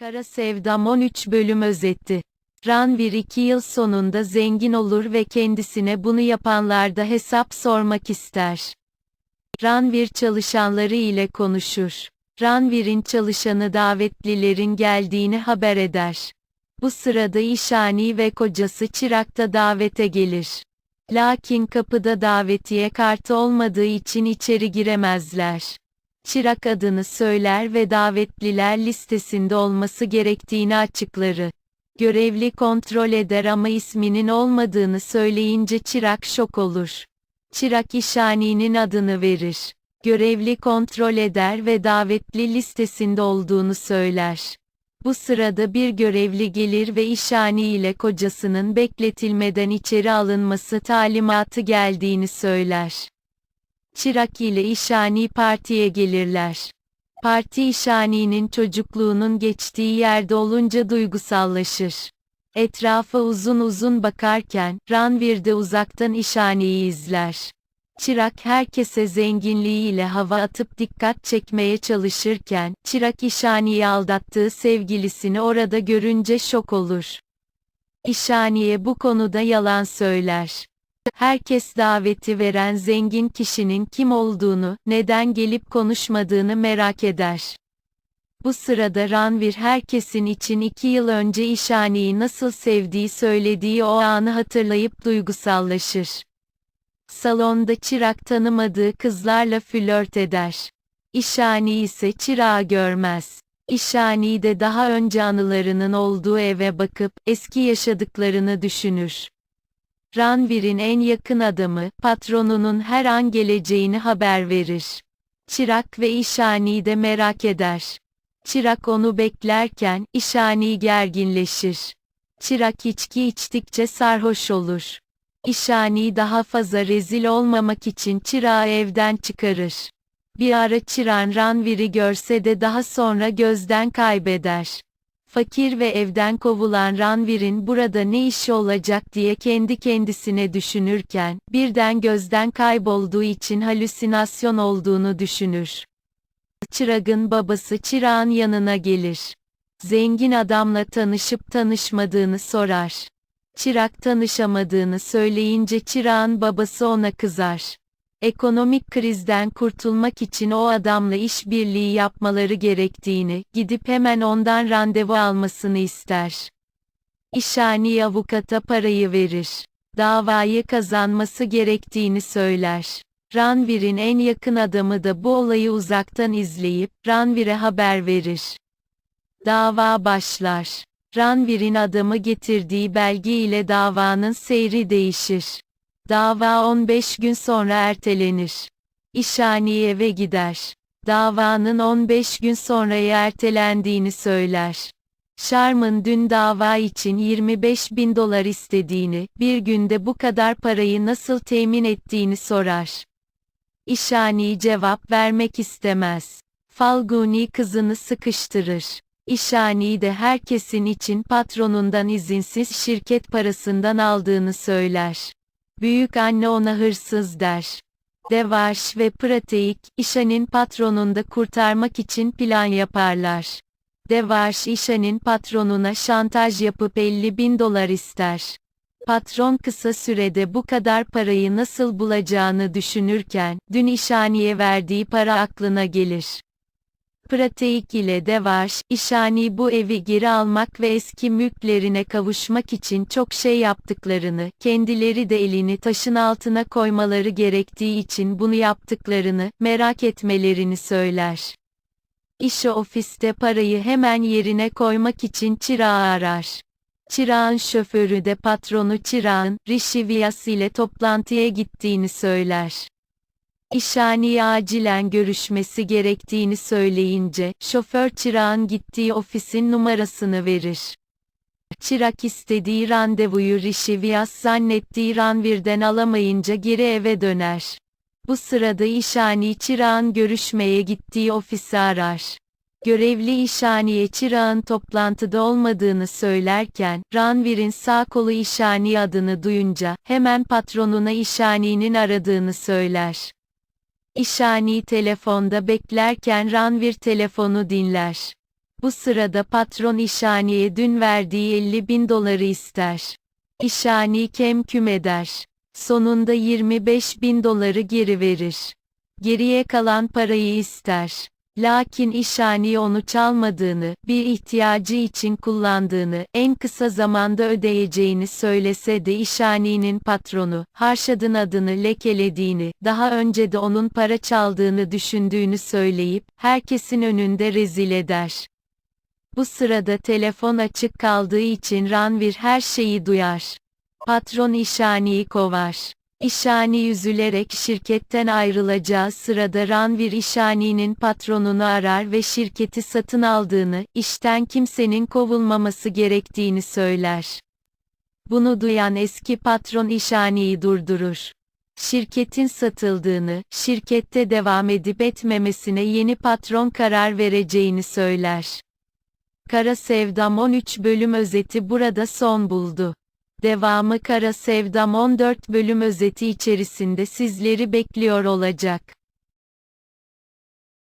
Kara Sevdam 13 bölüm özeti. Ranvir 2 yıl sonunda zengin olur ve kendisine bunu yapanlarda hesap sormak ister. Ranvir çalışanları ile konuşur. Ranvir'in çalışanı davetlilerin geldiğini haber eder. Bu sırada İşani ve kocası Çırak'ta davete gelir. Lakin kapıda davetiye kartı olmadığı için içeri giremezler. Çırak adını söyler ve davetliler listesinde olması gerektiğini açıkları. Görevli kontrol eder ama isminin olmadığını söyleyince Çırak şok olur. Çırak İşani'nin adını verir. Görevli kontrol eder ve davetli listesinde olduğunu söyler. Bu sırada bir görevli gelir ve İşani ile kocasının bekletilmeden içeri alınması talimatı geldiğini söyler. Çırak ile İşani partiye gelirler. Parti İşani'nin çocukluğunun geçtiği yerde olunca duygusallaşır. Etrafa uzun uzun bakarken, Ranvir de uzaktan İşani'yi izler. Çırak herkese zenginliğiyle hava atıp dikkat çekmeye çalışırken, Çırak İşani'yi aldattığı sevgilisini orada görünce şok olur. İşani'ye bu konuda yalan söyler. Herkes daveti veren zengin kişinin kim olduğunu, neden gelip konuşmadığını merak eder. Bu sırada Ranvir herkesin için iki yıl önce İşani'yi nasıl sevdiği söylediği o anı hatırlayıp duygusallaşır. Salonda çırak tanımadığı kızlarla flört eder. İşani ise çırağı görmez. İşani de daha önce anılarının olduğu eve bakıp, eski yaşadıklarını düşünür. Ranvir'in en yakın adamı, patronunun her an geleceğini haber verir. Çırak ve İşani de merak eder. Çırak onu beklerken, İşani gerginleşir. Çırak içki içtikçe sarhoş olur. İşani daha fazla rezil olmamak için çırağı evden çıkarır. Bir ara çıran Ranvir'i görse de daha sonra gözden kaybeder. Fakir ve evden kovulan Ranvir'in burada ne işi olacak diye kendi kendisine düşünürken, birden gözden kaybolduğu için halüsinasyon olduğunu düşünür. Çırag'ın babası Çırağın yanına gelir. Zengin adamla tanışıp tanışmadığını sorar. Çırak tanışamadığını söyleyince Çırağın babası ona kızar. Ekonomik krizden kurtulmak için o adamla işbirliği yapmaları gerektiğini, gidip hemen ondan randevu almasını ister. İşani avukata parayı verir. Davayı kazanması gerektiğini söyler. Ranvir'in en yakın adamı da bu olayı uzaktan izleyip, Ranvir'e haber verir. Dava başlar. Ranvir'in adamı getirdiği belge ile davanın seyri değişir. Dava 15 gün sonra ertelenir. İşani eve gider. Davanın 15 gün sonraya ertelendiğini söyler. Sharman dün dava için 25 bin dolar istediğini, bir günde bu kadar parayı nasıl temin ettiğini sorar. İşani cevap vermek istemez. Falguni kızını sıkıştırır. İşani de herkesin için patronundan izinsiz şirket parasından aldığını söyler. Büyük anne ona hırsız der. Devarş ve Prateik, İşan'ın patronunda kurtarmak için plan yaparlar. Devarş İşan'ın patronuna şantaj yapıp 50 bin dolar ister. Patron kısa sürede bu kadar parayı nasıl bulacağını düşünürken, dün İşani'ye verdiği para aklına gelir. Prateik ile Devarş, İşani bu evi geri almak ve eski mülklerine kavuşmak için çok şey yaptıklarını, kendileri de elini taşın altına koymaları gerektiği için bunu yaptıklarını, merak etmelerini söyler. İşe ofiste parayı hemen yerine koymak için çırağı arar. Çırağın şoförü de patronu Çırağın, Rishi Vyas ile toplantıya gittiğini söyler. İşani'ye acilen görüşmesi gerektiğini söyleyince, şoför Çırağın gittiği ofisin numarasını verir. Çırak istediği randevuyu Rishi Vyas zannettiği Ranvir'den alamayınca geri eve döner. Bu sırada İşani Çırağın görüşmeye gittiği ofisi arar. Görevli İşani'ye Çırağın toplantıda olmadığını söylerken, Ranvir'in sağ kolu İşani adını duyunca, hemen patronuna İşani'nin aradığını söyler. İşani telefonda beklerken Ranvir telefonu dinler. Bu sırada patron İşani'ye dün verdiği 50 bin doları ister. İşani kem küm eder. Sonunda 25 bin doları geri verir. Geriye kalan parayı ister. Lakin İşani onu çalmadığını, bir ihtiyacı için kullandığını, en kısa zamanda ödeyeceğini söylese de İşani'nin patronu, Harşad'ın adını lekelediğini, daha önce de onun para çaldığını düşündüğünü söyleyip, herkesin önünde rezil eder. Bu sırada telefon açık kaldığı için Ranvir her şeyi duyar. Patron İşani'yi kovar. İşani üzülerek şirketten ayrılacağı sırada Ranvir İşani'nin patronunu arar ve şirketi satın aldığını, işten kimsenin kovulmaması gerektiğini söyler. Bunu duyan eski patron İşani'yi durdurur. Şirketin satıldığını, şirkette devam edip etmemesine yeni patron karar vereceğini söyler. Kara Sevdam 13 bölüm özeti burada son buldu. Devamı Kara Sevdam 14 bölüm özeti içerisinde sizleri bekliyor olacak.